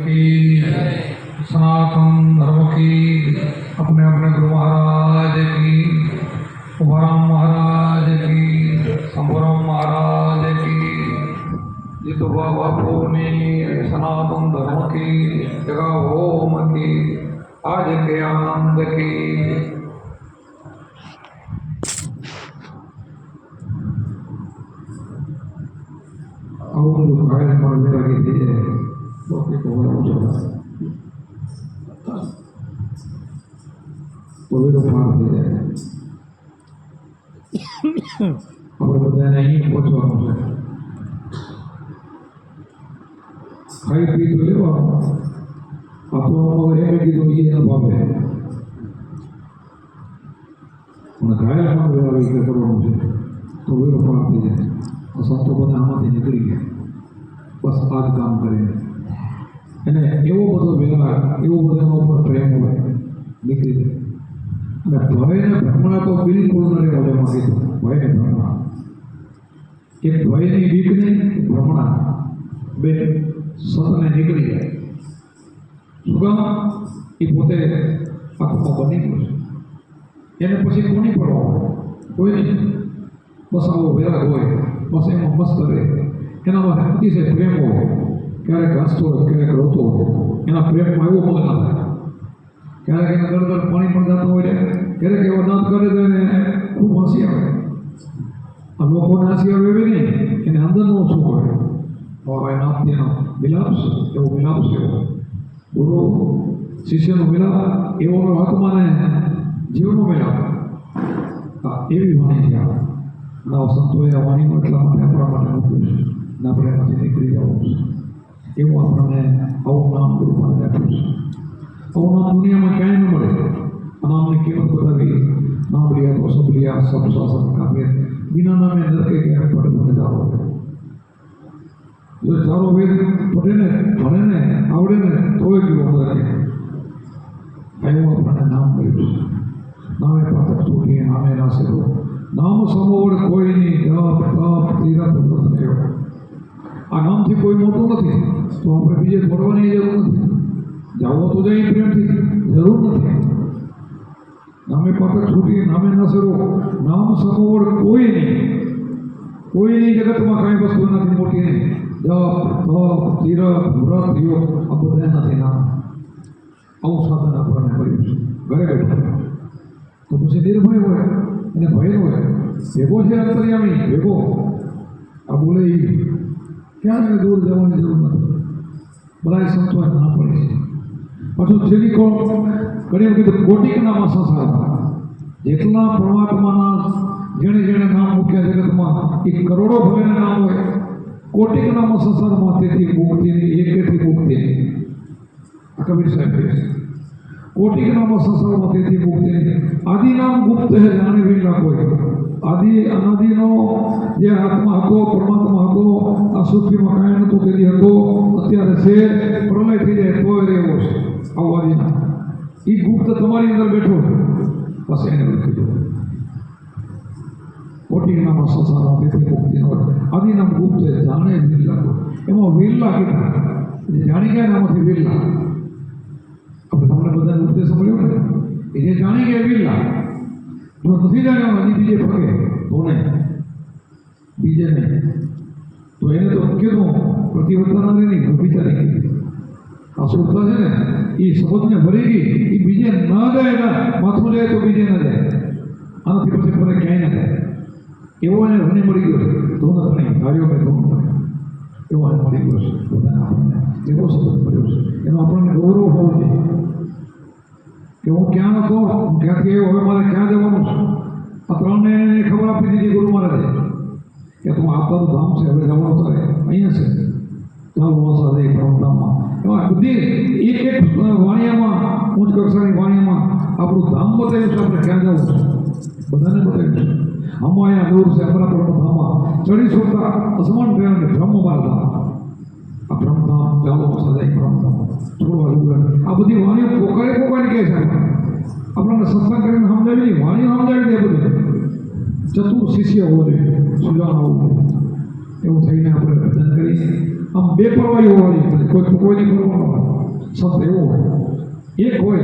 की सनातन धर्म की अपने अपने गुरु महाराज की। उभरम महाराज की संभरम महाराज की। जित बापू ने सनातन धर्म की जगह होम की, आज के आनंद की। और जो मेरा કોવિડો પાર થઈ જાય આપણે બધાને અહીં પહોંચવાનું છે ખાઈ પી તો લેવાનું આપણો એમ કીધું એ ન ભાવે અને ઘાયલ પણ વ્યવહાર રીતે કરવાનું છે તો વેરો પાર થઈ જાય તો સંતો બધા આમાંથી નીકળી ગયા બસ આ જ કામ કરીને એને એવો બધો વ્યવહાર, એવો બધો એના ઉપર પ્રેમ હોય જાય. અને ભયને ભ્રમણા તો બિલકુલ ન રહેવા દેવા કીધું ભયને ભ્રમણા. એક ભયની બીકને ભ્રમણા. બે સતને નીકળી જાય. કામ? એ પોતે આત્મા બની ગયો છે. એને પછી કોની પડવા કોઈ નહીં બસ આવો વેરાગ હોય, બસ એમાં મસ્ત રહે. એનામાં અતિશય પ્રેમ હોય. ક્યારેક હસતો હોય, ક્યારેક રોતો હોય, એના પ્રેમમાં એવો ના ક્યારેક એના ગળગળ પાણી પણ જતું હોય ક્યારેક એવો દાંત કરે તો એને ખૂબ હસી આવે. આ લોકોને હસી આવે એવી નહીં, એને અંદરનું શું હોય હવે નાથનો મિલાપ એવો મિલાપ છે. ગુરુ, શિષ્યનો મિલાપ એવો આત્માને જીવનો મિલાપ એવી વાણી છે આ નવ સંતોએ આ વાણીમાં એટલા માટે આપણા માટે મૂક્યું છે. આપણે એમાંથી નીકળી જવું છે. એવું આપણને આવું નામ ગુરુ માટે આપ્યું છે આવું નામ દુનિયામાં ક્યાંય ન મળે આ નામની કિંમત બતાવી નામ લિયા તો સબ લિયા સબ શાસન કાપે બિના નામે નરકે ગયા પડે મને દાવો જો તારો વેદ પડે ને ભણે ને આવડે ને તોય ગયો નરકે એવું આપણને નામ મળ્યું છે નામે પાતક તૂટી નામે નાસે રો નામ સમોવડ કોઈની જપ તપ તીરથ વ્રત થયો આ કોઈ મોટું નથી. તો આપણે બીજે દોડવાની જરૂર નથી. જાવો તો જઈ પ્રેમથી. જરૂર નથી. નામે પાતક છૂટી, નામે નસરો નામ સમોવડ કોઈ નહીં. કોઈની જગતમાં કાંઈ વસ્તુ નથી, મોટી નહીં. જપ, તપ તીરથ વ્રત, યોગ, આ બધા નથી નામ. આવું સાધન આપણને કર્યું છે. ઘરે બેઠા. તો પછી નિર્ભય હોય અને ભય હોય. ભેગો છે અંતર્યામી, ભેગો. આ બોલે ઈ ક્યાં દૂર જવાની જરૂર નથી? બધા સંતોએ ના પડે છે. પાછું છેલ્લી કોણ ઘણી વખત કોટિકનામાં થાય. જેટલા પરમાત્માના જેણે જેણે નામ મૂક્યા જગતમાં, એ કરોડો ભગવાનના નામ હોય. કોટિકનામાં સંસારમાં તેથી મુક્તિની એકેથી મુક્તિની આ કબીર સાહેબ કહે છે. કોટિકનામાં સંસારમાં તેથી મુક્તિ આદિ નામ ગુપ્ત હે, જાણે વિના કોઈ આદિ, અનાદિનો જે આત્મા હતો, પરમાત્મા હતો, આ સૃષ્ટિમાં કાંઈ નહોતું, તેથી હતો, અત્યારે છે, પ્રલય થઈ જાય, તોય રહેવો છે આવું એ ગુપ્ત તમારી અંદર બેઠો બસ એને લખી દો કોટિકનામાં સંસારમાં તેથી મુક્તિ હોય. આદિ નામ ગુપ્ત જાણે વિરલા એમાં વિરલા કીધા. જાણી ગયા નામથી વિરલા. આપણે તમને બધાને ઉપદેશ મળ્યો ને? એ જે જાણી ગયા વિરલા. જો નથી જાણ્યા હજી બીજે ફગે તો નહીં બીજે નહીં તો એને તો કીધું પ્રતિવર્તન નહીં વિચારી કીધી આ સુરતા છે ને એ સમજને ભરી ગઈ એ બીજે ન જાય ને માથું જાય તો બીજે ન જાય આનાથી પછી ફરે ક્યાંય ન જાય એવો એને ધણી મળી ગયો છે ધોન ધણી કાર્યો મેં ધોન ધણી એવો એને મળી ગયો છે બધાને આપણને એવો શબ્દ મળ્યો છે એનો આપણને ગૌરવ હોવો જોઈએ કે હું ક્યાં હતો હું ક્યાંથી આવ્યો હવે મારે ક્યાં જવાનું છે આ ત્રણને એને ખબર આપી દીધી ગુરુ મહારાજે કે તું આ તારું ધામ છે હવે જવાનું તારે અહીંયા છે ચાલો વસા દે પરમધામમાં એમાં બધી એક એક વાણિયામાં ઉચ્ચ કક્ષાની વાણિયામાં આપણું ધામ બતાવ્યું છે આપણે ક્યાં જવું છે બધાને બતાવ્યું છે આમાં અહીંયા દૂર છે આપણા પરમધામમાં ચડી છોડતા અસમાન ગયા બ્રહ્મ માર્ગા આ બ્રહ્મધામ ચાલો સદાય બ્રહ્મધામ છોડવા જવું આ બધી વાણીઓ પોકારે પોકારી કહે છે આપણને સત્સંગ કરીને સમજાવી વાણીઓ સમજાવી દે બધું ચતુર શિષ્ય હોવો જોઈએ સુજાન હોવું એવું થઈને આપણે ભજન કરીએ. આમ બે પરવાઈ હોવાની પડે કોઈ કોઈની હોય. સંત એવો હોય. એક હોય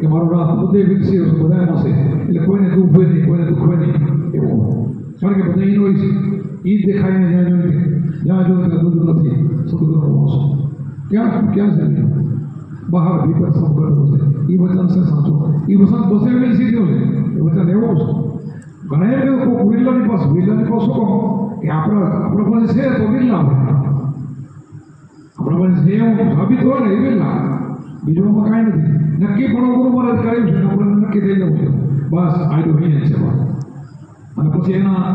કે મારો નામ બધે વિકસી બધા છે એટલે કોઈને દુઃખ હોય નહીં, કોઈને દુઃખ હોય નહીં. એવો કારણ કે બધા એનો છે. એ જ દેખાય જ્યાં જોઈએ જ્યાં જોઈએ ત્યાં દૂધ નથી. સદગુરુનો વાસો ક્યાં ક્યાં છે બહાર ભીતર સબ કરતો છે. એ વચન છે સાચો. એ વચન બસે સીધો છે. એ વચન એવો છે ઘણા કહ્યું લોકો વિરલાની પાસે વિરલાની પાસે શું કહો? કે આપણે, આપણા પાસે છે તો વિલ્લા હોય. આપણા પાસે છે એવું સાબિત હોય ને એ વિરલા બીજું કાંઈ નથી. નક્કી પણ ગુરુ મહારાજ કર્યું છે આપણે નક્કી થઈ જવું છે. બસ આડું અહીંયા છે બસ અને પછી એના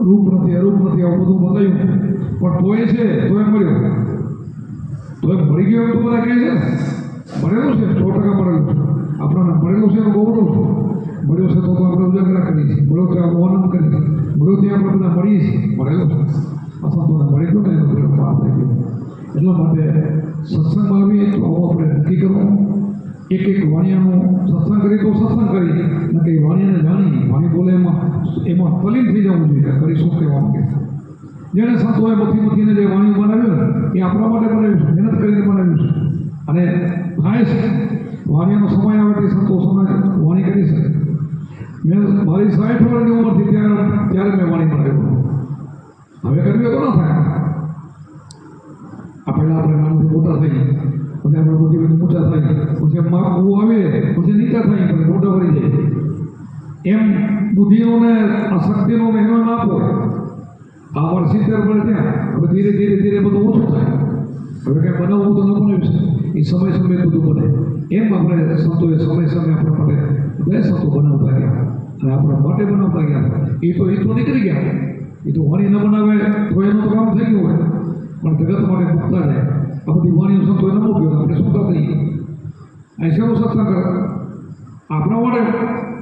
રૂપ નથી, અરૂપ નથી, આવું બધું બતાવ્યું. પણ તોય છે, તોય મળ્યો. તોય મળી ગયો એવું બધા કહે છે ને? મળેલું છે, સો ટકા ભરેલું છે. આપણને ભરેલું છે એનું ગૌરવ છે. મળ્યો છે તો તો આપણે ઉજાગરા કરીએ છીએ. મળ્યો ત્યાં આનંદ કરીએ છીએ મળ્યો ત્યાં આપણે બધા મળીએ છીએ. મળેલો છે. અસંતોને તો મળી ગયો ને એનો પેલો પાર થઈ ગયો એટલા માટે સત્સંગમાં આવીએ તો આવો આપણે નક્કી કરવું. એક એક વાણિયાનો સત્સંગ કરી તો સત્સંગ કરી ન કે વાણિયાને જાણી વાણી બોલે એમાં એમાં તલીન થઈ જવું જોઈએ કે કરી શું કહેવા માંગે જેણે સંતોએ મથી મથીને જે વાણી બનાવ્યું એ આપણા માટે બનાવ્યું છે. મહેનત કરીને બનાવ્યું છે. અને છે. વાણીનો સમય આવે તે સંતો સમય વાણી કરી શકે. મેં મારી સાઠ વર્ષની ઉંમરથી ત્યારે ત્યારે મેં વાણી બનાવ્યું હવે કરવી તો ના થાય. આ પહેલાં આપણે નાનથી મોટા થઈ પછી આપણે બધી ઊંચા થાય પછી માપ બહુ આવે, પછી નીચા થાય પછી મોટા પડી જાય. એમ બુદ્ધિનો ને આ શક્તિનો ને એનો ના આપો. આ વર્ષ સિત્તેર પડે ત્યાં, હવે ધીરે ધીરે ધીરે બધું ઓછું થાય. હવે કંઈ બનાવવું તો ન બનાવ્યું એ સમય સમય બધું બને. એમ આપણે સંતોએ સમય સમય આપણા માટે બધા સંતો બનાવતા ગયા અને આપણા માટે બનાવતા ગયા એ તો એ તો નીકળી ગયા એ તો વાણી ન બનાવે તો એનું તો કામ થઈ ગયું હોય પણ જગત માટે મુકતા જાય આ બધી વાણીઓ સંતો ન મૂક્યો આપણે શું કરતા નહીં અહીં શેનો સત્સંગ કરે આપણા માટે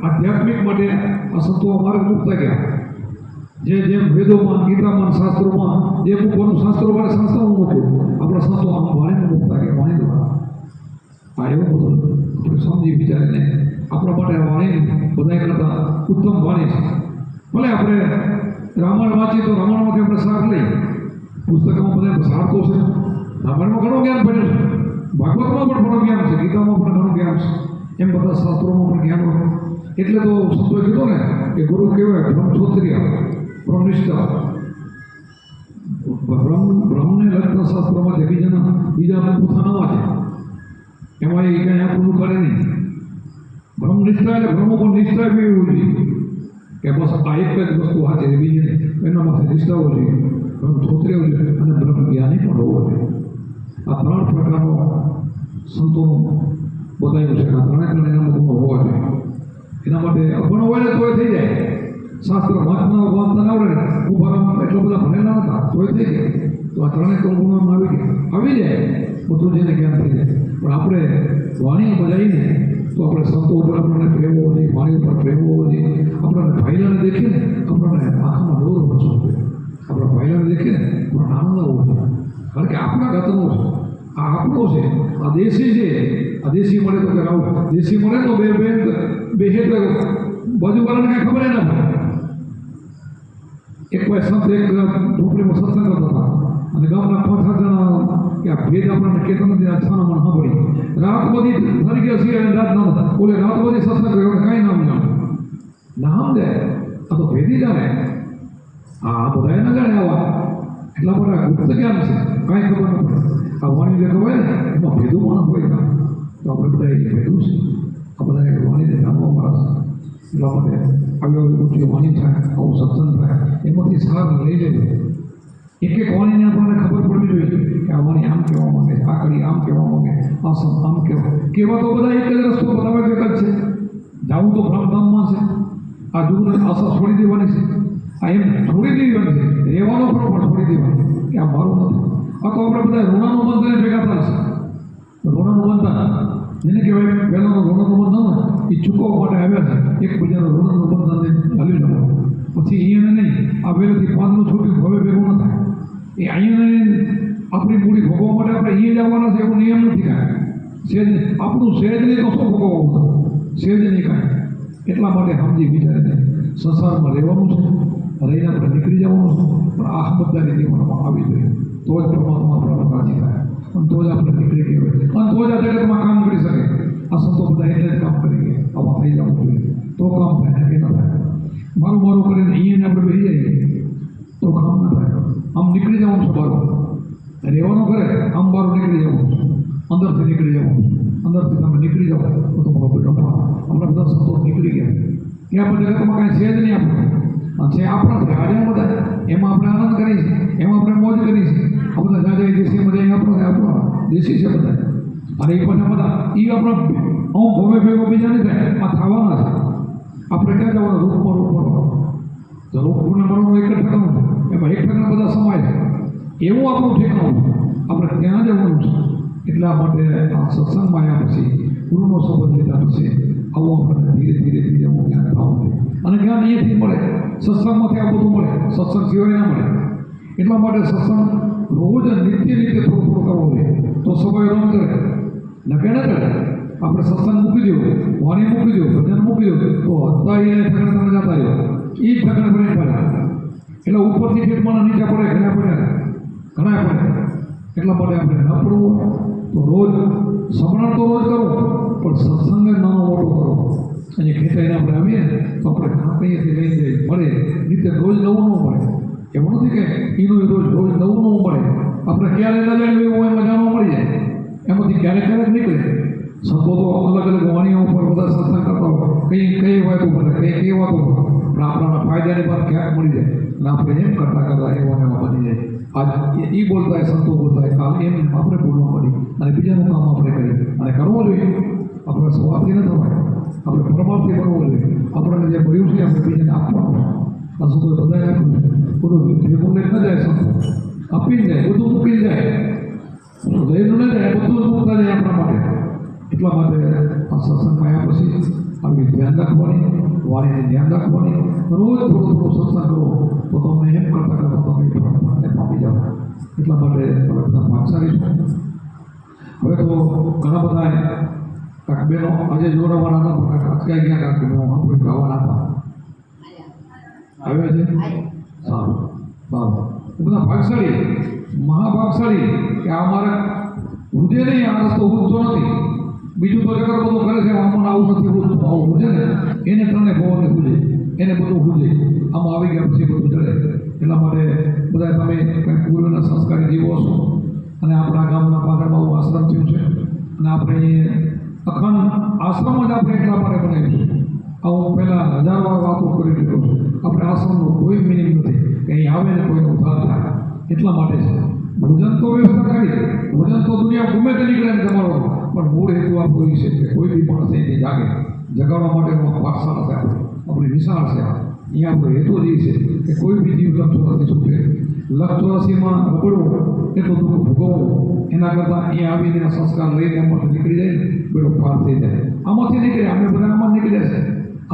આધ્યાત્મિક માટે આ સંતો માર્ગ મૂકતા ગયા જે જેમ વેદોમાં ગીતામાં શાસ્ત્રોમાં જે મૂકવાનું શાસ્ત્રો વાળે શાસ્ત્રોમાં મૂક્યું આપણા સંતો આમ વાણીને મૂકતા ગયા વાણી દ્વારા આ એવું બધું આપણે સમજી વિચારીને આપણા માટે વાણી બધા કરતાં ઉત્તમ વાણી છે. ભલે આપણે રામાયણ વાંચીએ તો રામાયણમાંથી આપણે સાર લઈએ. પુસ્તકોમાં બધા સાર છે. રામાયણમાં ઘણું જ્ઞાન પડ્યું છે. ભાગવતમાં પણ ઘણું જ્ઞાન છે. ગીતામાં પણ ઘણું જ્ઞાન છે. એમ બધા શાસ્ત્રોમાં પણ જ્ઞાન હોય. એટલે તો સંતોએ કીધું ને કે ગુરુ કહેવાય બ્રહ્મક્ષોત્રિય બ્રહ્મનિષ્ઠા બ્રહ્મ, બ્રહ્મને લગતા શાસ્ત્રોમાં બીજાના બીજા પોતાના વાંચે. એમાં એ કંઈ આપણું કરે બ્રહ્મનિષ્ઠા એટલે બ્રહ્મ પર બી એવું જોઈએ? કે બસ આ એક જ વસ્તુ છે બીજી નહીં એના માટે નિષ્ઠા હોવી જોઈએ, બ્રહ્મ હોવી જોઈએ અને બ્રહ્મ જ્ઞાની પણ હોવો જોઈએ. આ ત્રણ પ્રકારનો સંતો બતાવ્યું છે. આ ત્રણે ત્રણ એના ગુણો હોવા જોઈએ. એના માટે અભણ હોય ને તોય થઈ જાય. શાસ્ત્ર વાંચના વાંચતા ના આવડે હું ભણવા એટલો બધા ભણેલા નતા, તોય થઈ જાય તો આ ત્રણે ત્રણ ગુણોમાં આવી ગયા. આવી જાય. બધું જેને જ્ઞાન થઈ જાય. પણ આપણે વાણી બજાવીને તો આપણે સંતો ઉપર આપણને પ્રેમ હોવો જોઈએ વાણી ઉપર પ્રેમ હોવો જોઈએ આપણને ભાઈલાને દેખીએ ને આપણને આંખમાં દોર વરસવો જોઈએ આપણા ભાઈલાને દેખીએ ને આપણને આનંદ આવવો જોઈએ કારણ કે આપણા ગતનો છે. આ આપણો છે. આ દેશી છે. આ દેશી મળે તો કે દેશી મળે તો બે બે બે તો બાજુવાળાને કાંઈ ખબર ના પડે. એક વાર સંત, એક ઝૂંપડીમાં સત્સંગ હતા અને ગામના પાંચ જણા કે આ ભેદ આપણને કહેતા નથી આ છાનામાં ના પડી રાત બધી થઈ ગયા છે અને રાત નામ બોલે રાત બધી સત્સંગ કર્યો એટલે કાંઈ નામ જાણે નામ દે આ તો ભેદી જાણે આ બધાએ ન જાણે આવા એટલા બધા ગુપ્ત જ્ઞાન છે કાંઈ ખબર ન પડે આ વાણી જે કહેવાય ને એમાં ભેદું માણસ હોય ને તો આપણે બધા એ ભેદું છે આ બધા વાણીને જાણવા માણસ એટલા માટે આવી આવી મોટી વાણી થાય આવું સત્સંગ થાય એમાંથી સાર લઈ લેવું એક એક વાણીને આપણને ખબર પડવી જોઈએ કે આ આમ કહેવા માંગે કડી આમ કહેવા માંગે આ સમ આમ કહેવા કહેવા તો બધા એક જ રસ્તો બનાવે એક જ છે. જાવું તો બ્રહ્મધામમાં છે. આ જુગને આશા છોડી દેવાની છે. આ એમ છોડી દેવાની છે. રહેવાનો પણ પણ છોડી દેવાનો કે આ મારું નથી આ તો આપણે બધા ઋણાનું બંધને ભેગા થાય છે. ઋણાનું બંધન જેને કહેવાય પહેલાંનો ઋણાનું બંધન એ ચૂકવવા માટે આવ્યા છે. એક બીજાનું ઋણાનું બંધન પછી અહીંયા નહીં. આ પહેલેથી પાંચનું છૂટ્યું હવે ભેગું ન થાય. એ અહીંયા આપણી મૂડી ભોગવવા માટે આપણે અહીંયા જવાના છે, એવો નિયમ નથી કાંઈ. સેજ આપણું સહેજ નહીં તો શું ભોગવવું હતું સહેજ નહીં કાંઈ. એટલા માટે સમજી વિચારીને સંસારમાં રહેવાનું છે. રહીને આપણે નીકળી જવાનું છે. પણ આ સમજદારી જીવનમાં આવી જોઈએ તો જ પરમાત્મા આપણા રાજી થાય. અને તો જ આપણે નીકળી કહેવાય અને તો જ આ જગતમાં કામ કરી શકે. આ સંતો બધા એટલે જ કામ કરી ગયા. આવા થઈ જવું જોઈએ. તો કામ થાય કે ન થાય. મારું મારું કરીને અહીંયા આપણે બેસી જઈએ. તો કામ ના થાય. આમ નીકળી જવાનું છે બહાર રહેવાનું કરે આમ બહાર નીકળી જવાનું અંદરથી નીકળી જવાનું અંદરથી તમે નીકળી જાઓ, તો તમારો બેટો આપણા બધા સંતોષ નીકળી ગયા. કે આપણે જગતમાં કાંઈ છે જ નહીં આપણે છે આપણા આજે બધા. એમાં આપણે આનંદ છીએ. એમાં આપણે મોજ કરીએ છીએ. આ જાજા દેશી બધા આપણો આપણો. દેશી છે બધા. અને એ બધા બધા. એ આપણા અમુક ભવે ભેગો બીજા નહીં થાય, આ થવાના છે. આપણે ક્યાં જવાનું રૂપમાં રૂપમાં તો રૂપને મળવાનું એક ઠેકાણું એમાં એક ઠેકાણા બધા સમાય એવું આપણું ઠેકાણું આપણે ત્યાં જવાનું છે. એટલા માટે આ સત્સંગમાં આવ્યા પછી, ગુરુનો સંબંધ લીધા પછી, આવું આપણને ધીરે ધીરે ધીરે આવું જ્ઞાન થવું જોઈએ અને જ્ઞાન અહીંયાથી મળે. સત્સંગમાંથી આ બધું મળે. સત્સંગ સિવાય ના મળે. એટલા માટે સત્સંગ રોજ નિત્ય રીતે થોડું થોડું કરવું જોઈએ. તો સમય રમ કરે. નકે ન કરે. આપણે સત્સંગ મૂકી દો વાણી મૂકી દો, ભજન મૂકી દો, તો અત્યારે એ ઠેકાણે તમે જતા રહ્યો એ જ ઠેકાણે બની પડ્યા એટલે ઉપરથી ઠેકમાં નીચે પડે ઘણા પડ્યા ઘણા પડ્યા એટલા માટે આપણે ન પડવું તો રોજ સમરણ તો રોજ કરો પણ સત્સંગ નાનો મોટો કરો. અને ખેંચાઈને આપણે આવીએ, તો આપણે કાંકઈયાથી લઈ જઈએ, મળે. રીતે રોજ નવું ન મળે. એવું નથી કે એનું રોજ રોજ નવું નવું મળે. આપણે ક્યારે ન જાણ્યું એમાં જાણવા મળી જાય. એમાંથી ક્યારેક ક્યારેક નીકળે. સંતો તો અલગ અલગ વાણીઓ ઉપર બધા સત્સંગ કરતા હોય કઈ કઈ વાતો બને કઈ કઈ વાતો બને પણ આપણાના ફાયદાની વાત ક્યાંક મળી જાય અને આપણે એમ કરતા કરતા એવા એવા બની જાય આજ એ બોલતા હોય સંતો બોલતા હોય કાલ એમ આપણે બોલવા પડી અને બીજાનું કામ આપણે કરીએ અને કરવો જોઈએ આપણે સ્વાર્થી ન થવાય આપણે પરમાર્થી કરવો જોઈએ આપણને જે મળ્યું છે આપણે બીજાને આપવાનું આ સંતો બધાએ આપ્યું છે બધું ભેગું લઈને ન જાય સંતો આપીને જાય બધું મૂકીને જાય લઈને ન જાય બધું જ મૂકતા જાય આપણા માટે એટલા માટે આ સત્સંગમાં આવ્યા પછી આવી ધ્યાન રાખવાની, વાણીને ધ્યાન રાખવાની, રોજ થોડો થોડો સત્સંગ કરો તો તમને એમ કરતાં કરતાં તમે પરમાત્માને પામી જાઓ. એટલા માટે આપણે બધા છો. હવે તો ઘણા બધા કાંક આજે જોડાવાના હતા, પણ કાંક અટકાઈ ગયા કાંક બહેનો આપણે ગાવાના હતા. આવ્યા છે? સારું. સારું. બધા ભાગશાળી મહાભાગશાળી કે આ મારે હૃદયને આ રસ્તો ઉગતો નથી. બીજું તો જગત બધું કરે છે, આમાં આવું નથી, બધું આવું ઉજે ને. એને ત્રણે ભવનને પૂજે, એને બધું પૂજે. આમાં આવી ગયા પછી બધું ચડે. એટલા માટે બધા તમે કંઈક પૂર્વના સંસ્કારી જીવો છો અને આપણા ગામના પાછળમાં આવું આશ્રમ થયું છે. અને આપણે અખંડ આશ્રમ જ આપણે એટલા માટે બનાવ્યું છે. આ હું પહેલાં હજાર વાર વાતો કરી રહ્યો છું. આપણે આશ્રમનો કોઈ મિનિંગ નથી. કે અહીં આવે ને કોઈનો ઉધાર થાય. એટલા માટે છે. ભોજન તો વ્યવસ્થા કરી. ભોજન તો દુનિયા ગમે તે નીકળે તમારો. પણ મૂળ હેતુ આપણો એ છે કે કોઈ બી માણસ અહીંથી જાગે, જગાડવા માટેનો પાઠશાળા છે આપણે આપણી નિશાળ છે અહીંયા આપણો હેતુ જ એ છે કે કોઈ બી જીવ લક્ષ ચોરાસી છૂટે લખતો ચોરાસીમાં રગડવું એટલું દુઃખ ભોગવવું. એના કરતાં અહીંયા આવીને સંસ્કાર લઈને એમાંથી નીકળી જાય ને પાર થઈ જાય. આમાંથી નીકળે અમે બધા આમાં નીકળે છે.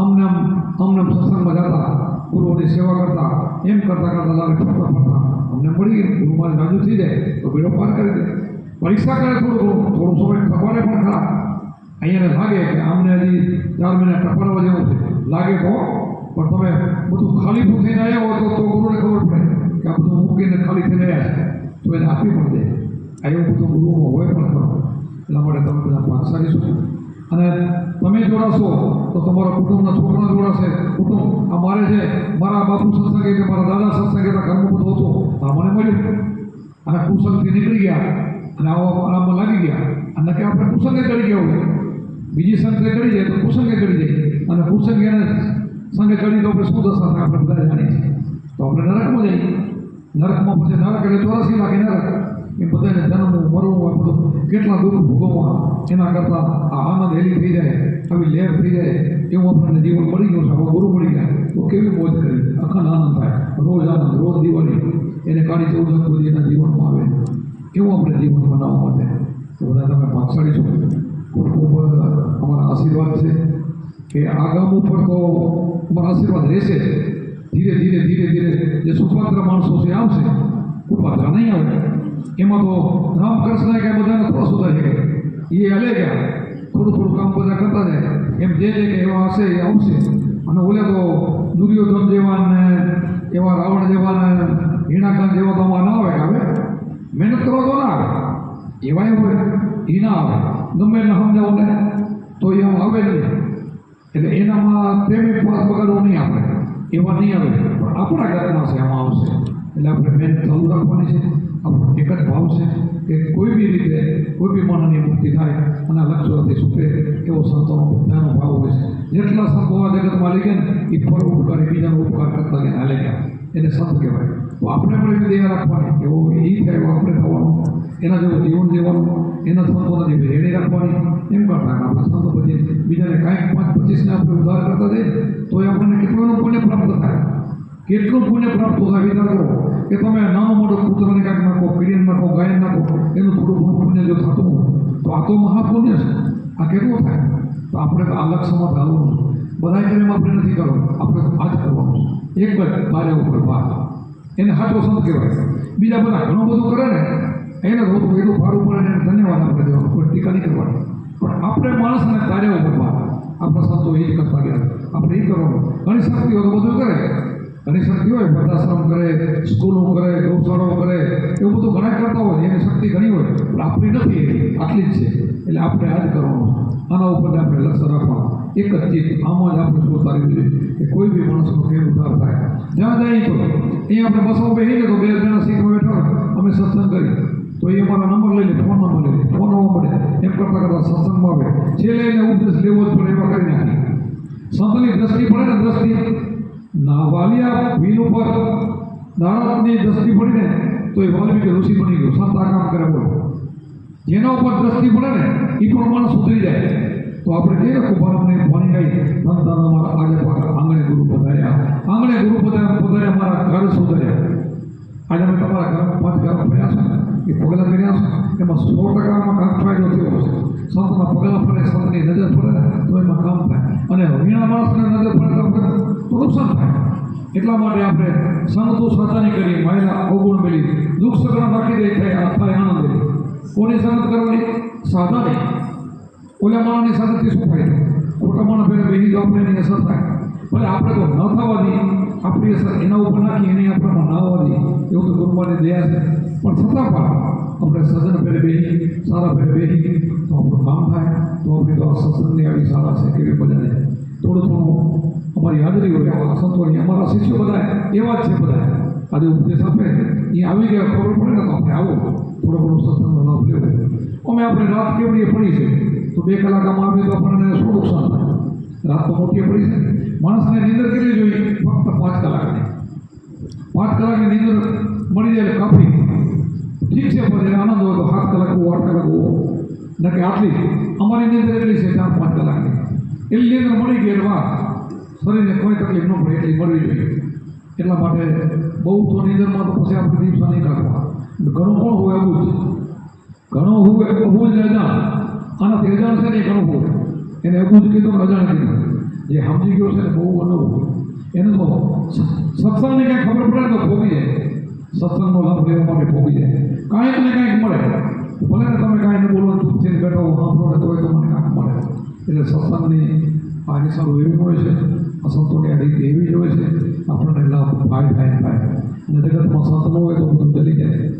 અમને આમ અમને આમ સત્સંગમાં જતા, ગુરુઓની સેવા કરતા, એમ કરતા કરતાં લાગે ફરતા ફરતા અમને મળી ગયું ગુરુમાં રાજુ થઈ જાય, તો બેડો પાર કરી દે. પરીક્ષા કરે થોડું ઘણું, થોડું સમય ટપાલે પણ ખરા. અહીંયા લાગે કે આમને હજી ચાર મહિના ટપાલવા જેવું છે. લાગે તો, પણ તમે બધું ખાલી થઈને આવ્યા હો તો ગુરુને ખબર પડે કે આ બધું મૂકીને ખાલી થઈને આવ્યા છે. તો એને આપી પણ દે. આ એવું બધું ગુરુમાં હોય પણ ખરો. એટલા માટે તમે બધા ભાગશાળી છો. અને તમે જોડાશો તો તમારા કુટુંબના છોકરા જોડાશે. કુટુંબ, આ મારે છે, મારા બાપુ સત્સંગે કે મારા દાદા સત્સંગે ઘરનું બધું હતું. આ મને મળ્યું. અને કુસંગથી નીકળી ગયા. અને આવા આમાં લાગી ગયા. અને કે આપણે કુસંગે ચડી ગયા બીજી સંઘે ચડી જાય તો કુસંગે ચડી જાય. અને કુસંગે એને સંઘે ચડી તો આપણે શું દશા થાય? આપણે બધા જાણીએ છીએ. તો આપણે નરકમાં જઈએ. નરકમાં પછી નરક એટલે ચોરાસી લાખે નરક. એ બધાને જન્મવું મરવું, આ બધું કેટલા દુઃખ ભોગવવા? એના કરતાં આ આનંદ હેલી થઈ જાય, આવી લહેર થઈ જાય. એવું આપણને જીવન મળી ગયું છે. આપણો ગુરુ મળી ગયા. તો કેવી મોજ કરી? અખંડ આનંદ થાય. રોજ આનંદ, રોજ દિવાળી. એને કાળી ચૌદ સુધી એના જીવનમાં આવે. એવું આપણે જીવન બનાવવા માટે. તો બધા તમે ભાગશાળી છો. ખૂબ ખૂબ અમારા આશીર્વાદ છે કે આગામ ઉપર તો અમારા આશીર્વાદ રહેશે. ધીરે ધીરે ધીરે ધીરે જે સુપાત્ર માણસો છે આવશે. ઉપાત્ર નહીં આવે. એમાં તો રામકૃષ્ણ કે બધાને થોડા સુધાર ગયા. એ હલે ગયા. થોડું થોડું કામ બધા કરતા જાય. એમ જે જે કે એવા હશે એ આવશે. અને ઓલે તો દુર્યોધન જેવા ને એવા રાવણ જેવા ને હિણાકાંત જેવા તો આમાં ના આવે આવે. મહેનત કરો તો ના આવે એવાય હોય એ ના આવે ગમે એને સમજાવો ને તો એ આવે નહીં. એટલે એનામાં પ્રેમી પાસ બગાડવો નહીં આપણે. એવા નહીં આવે. પણ આપણા ઘરના છે, એમાં આવશે. એટલે આપણે મહેનત ચાલુ રાખવાની છે. આપણો એક જ ભાવ છે કે કોઈ બી રીતે, કોઈ બી માનવની મુક્તિ થાય અને લક્ષ્યોથી છૂટે એવો સંતોનો બધાનો ભાવ હોય છે. જેટલા સંતો આ જગતમાં લઈ ગયા ને, એ ફળ ઉપકારી બીજાનો ઉપકાર કરતા ગયા, હાલે ગયા. એને સંત કહેવાય. આપણે પણ એવી દયા રાખવાની એવો એ થાય એવો આપણે થવાનું. એના જેવું જીવન જીવવાનું, એના સંતોના જેવી રેડી રાખવાની. એમ કરતા કે આપણે સંતો પછી. બીજાને કાંઈક પાંચ પચીસને આપણે ઉધાર કરતા જઈએ તો એ આપણને કેટલું એનું પુણ્ય પ્રાપ્ત થાય? કેટલું પુણ્ય પ્રાપ્ત થાય વિચાર કરો કે તમે નાનો મોટો પુત્રને કાંઈક નાખો પીડીને નાખો, ગાયને નાખો, એનું થોડું ઘણું પુણ્ય જો થતું હોય, તો આ તો મહાપુણ્ય છે. આ કેટલું થાય? તો આપણે તો આ લક્ષ્યમાં ચાલવાનું છે. બધા કરે એમ આપણે નથી કરવાનું, આપણે આ જ કરવાનું છે. એક જ બારે ઉપર બાર એને સાચો સંત કહેવાય. બીજા બધા ઘણું બધું કરે ને, એને રોતું એટલું ભારું પડે એને ધન્યવાદ આપણે દેવાનું, કોઈ ટીકા નહીં કરવાની. પણ આપણે માણસને કાર્ય કરવા આપણા સંતો એ જ કરતા ગયા. આપણે એ કરવાનું. ઘણી શક્તિ હોય તો બધું કરે. ઘણી શક્તિ હોય, વૃદ્ધાશ્રમ કરે, સ્કૂલો કરે, ગૌશાળાઓ કરે, એવું બધું ઘણા કરતા હોય. એની શક્તિ ઘણી હોય. પણ આપણી નથી આટલી જ છે. એટલે આપણે આ જ કરવાનું. આના ઉપર આપણે લક્ષ્ય રાખવાનું. એક જ ચીજ. આમાં જ આપણે શું સારી જોઈએ કે કોઈ બી માણસનો ફેર ઉધાર થાય. જ્યાં જાય તો. અહીંયા આપણે બસમાં બેસીને તો બે જણા સીટમાં બેઠા અમે સત્સંગ કરીએ. તો એ અમારા નંબર લઈ લે, ફોન નંબર લઈ ફોન નંબર મળે. એમ કરતાં કરતાં સત્સંગમાં આવે. છેલ્લે એને ઉપદેશ લેવો જ પડે, એવા કરી નાખીએ સંતની દ્રષ્ટિ પડે ને દ્રષ્ટિ. ના વાલિયા ભીલ ઉપર નારદની દ્રષ્ટિ પડીને તો એ વાલ્મીકી ઋષિ બની ગયો. સંત આ કામ કરે બોલો. જેના ઉપર દ્રષ્ટિ પડે ને એ પણ માણસ સુધરી જાય. આપણે કહીએ ને કુંભારમને ભણી ગઈ સંતાનો મારા આજે આંગણે ગુરુ પધાર્યા. આંગણે ગુરુ પધાર્યા પધાર્યા, મારા ઘર સુધર્યા. આજે અમે તમારા ઘર પાંચ ઘર ભર્યા છે. એ પગલાં કર્યા છે. એમાં સો ટકામાં કામ ફાયદો થયો છે. સંતના પગલાં ફરે, સંતની નજર ફરે, તો એમાં કામ થાય. અને વીણા માણસને નજર ફરે તો નુકસાન થાય. એટલા માટે આપણે સંતો શ્રદ્ધાની કરી મહિલા અવગુણ મેળવી. દુઃખ સગડા નાખી દે થાય, આ થાય આનંદ. કોની સંગત કરવાની? સાધા નહીં. ઓલા માણસની સાથેથી શું ફાયદો ખોટા માણસ ભેગા બેસી તો આપણે એની અસર થાય. ભલે આપણે તો ન થવા દઈએ, આપણી અસર એના ઉપર નાખી, એની આપણામાં ના આવવા દઈએ. એવું તો ગુરુમાની દયા છે. પણ છતાં પણ આપણે સજન ફેરે બેસી સારા ફેરે બેસી તો આપણું કામ થાય, તો આપણી તો સત્સંગની આવી સારા છે કેવી બધાને થોડું થોડું અમારી હાજરી હોય, આવા સંતોની અમારા શિષ્યો બધા એવા જ છે બધા આજે ઉપદેશ આપે, એ આવી ગયા, ખબર પડે ને તો આપણે આવો. થોડો ઘણો સત્સંગનો લાભ લેવો. અમે આપણે રાત કેવડીએ પડી છે? તો બે કલાક આમાં આવીએ તો આપણને શું નુકસાન થાય? રાત તો મોટી પડી છે. માણસને નિંદર કેટલી જોઈએ, ફક્ત પાંચ કલાકની. પાંચ કલાકની નીંદર મળી જાય કાફી. ઠીક છે, પણ એને આનંદ હોય તો સાત કલાક હોવો, આઠ કલાક હોવો. ન કે આટલી. અમારી નિંદર એટલી છે ચાર, પાંચ કલાકની. એટલી નિંદર મળી ગઈ એટલે વાત. શરીરને કોઈ તકલીફ ન પડે, એટલી મળવી જોઈએ. એટલા માટે બહુ તો નીંદરમાં તો પછી આપણે દિવસા નહીં કાઢવા ઘણું પણ હોય અબૂજ ઘણું હોય અબૂજ ને અજાણ. આનાથી અજાણ છે ને એ હોય એને જ કીધું અજાણ કીધું. જે સમજી ગયો છે ને બહુ અનુભવ એને તો સત્સંગની કાંઈ ખબર પડે તો ભોગી જાય. સત્સંગનો લાભ લેવા માટે ભોગી જાય. કાંઈક ને કાંઈક મળે. ભલે ને તમે કાંઈ ન બોલો ચૂપ થઈને બેઠો સાંભળો ને તોય તમને કાંઈક મળે. એટલે સત્સંગની આ નિશાળો એવી હોય છે, આ આ રીત એવી જ હોય છે, આપણને લાભ થાય થાય થાય અને જગતમાં સંતનો હોય તો બધું જલી જાય.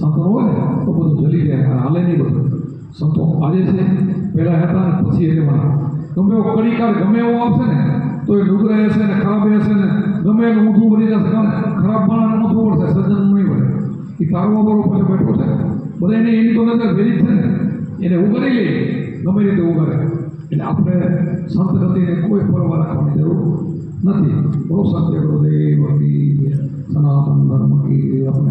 સંતનો હોય તો બધું જલી જાય. હાલે નહીં બધું. સંતો આજે છે પહેલાં હતા ને પછી રહેવાના. ગમે એવો કડીકાર ગમે એવો આવશે ને તો એ ડુગરે હશે ને, ખરાબ હશે ને, ગમે એનું ઊંધું બની જશે ખરાબ માણસ ઊંધું પડશે સજ્જન નહીં હોય એ તારવા બરો પાસે બેઠો છે. બધા એને એની તો નજર ભેરી છે ને. એને ઉગારી લે. ગમે રીતે ઉગારે એટલે આપણે સંત ગતિને કોઈ ફરવા રાખવાની જરૂર નથી. બહુ સત્ય ગુરુદેવ સનાતન ધર્મ આપણે